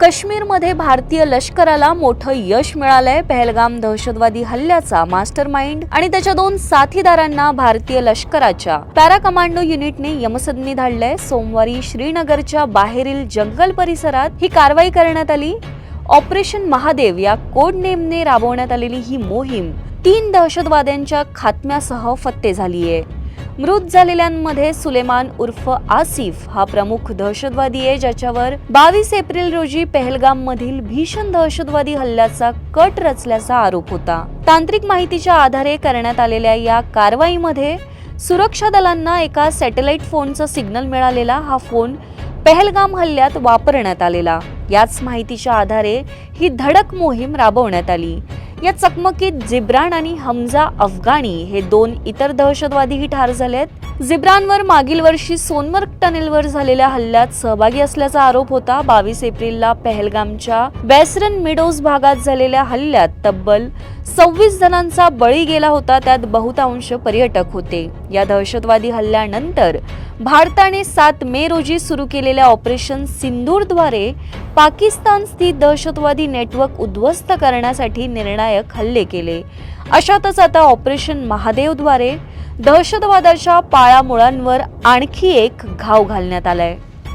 काश्मीरमध्ये भारतीय लष्कराला मोठं यश मिळालंय. पहलगाम दहशतवादी हल्ल्याचा मास्टर माइंड आणि त्याच्या दोन साथीदारांना भारतीय लष्कराच्या पॅरा कमांडो युनिटने यमसदनी धाडलंय. सोमवारी श्रीनगरच्या बाहेरील जंगल परिसरात ही कारवाई करण्यात आली. ऑपरेशन महादेव या कोड नेमने राबवण्यात आलेली ही मोहीम तीन दहशतवाद्यांच्या खात्म्यासह फत्ते झालीये. मृत झालेल्यांमध्ये सुलेमान उर्फ आसिफ हा प्रमुख दहशतवादी आहे ज्याच्यावर बावीस एप्रिल रोजी पहलगाम मधील भीषण दहशतवादी हल्ल्याचा कट रचल्याचा आरोप होता. तांत्रिक माहितीच्या आधारे करण्यात आलेल्या या कारवाईमध्ये सुरक्षा दलांना एका सॅटेलाइट फोनचा सिग्नल मिळालेला हा फोन पहलगाम हल्ल्यात वापरण्यात आलेला. याच माहितीच्या आधारे ही धडक मोहीम राबवण्यात आली. या चकमकीत जिब्रान आणि हमजा अफगाणी हे दोन इतर दहशतवादीही ठार झालेत जिब्रानवर मागील वर्षी सोनमर्ग टनेलवर झालेल्या हल्ल्यात सहभागी असल्याचा आरोप होता. बावीस एप्रिलला पहलगामच्या बेसरन मिडोज भागात झालेल्या हल्ल्यात तब्बल सव्वीस जणांचा बळी गेला होता त्यात बहुतांश पर्यटक होते. या दहशतवादी हल्ल्यानंतर भारताने सात मे रोजी सुरू केलेल्या ऑपरेशन सिंदूरद्वारे पाकिस्तान स्थित दहशतवादी नेटवर्क उद्ध्वस्त करण्यासाठी निर्णायक हल्ले केले. अशातच आता ऑपरेशन महादेवद्वारे दहशतवादाच्या पाळामुळांवर आणखी एक घाव घालण्यात आलाय.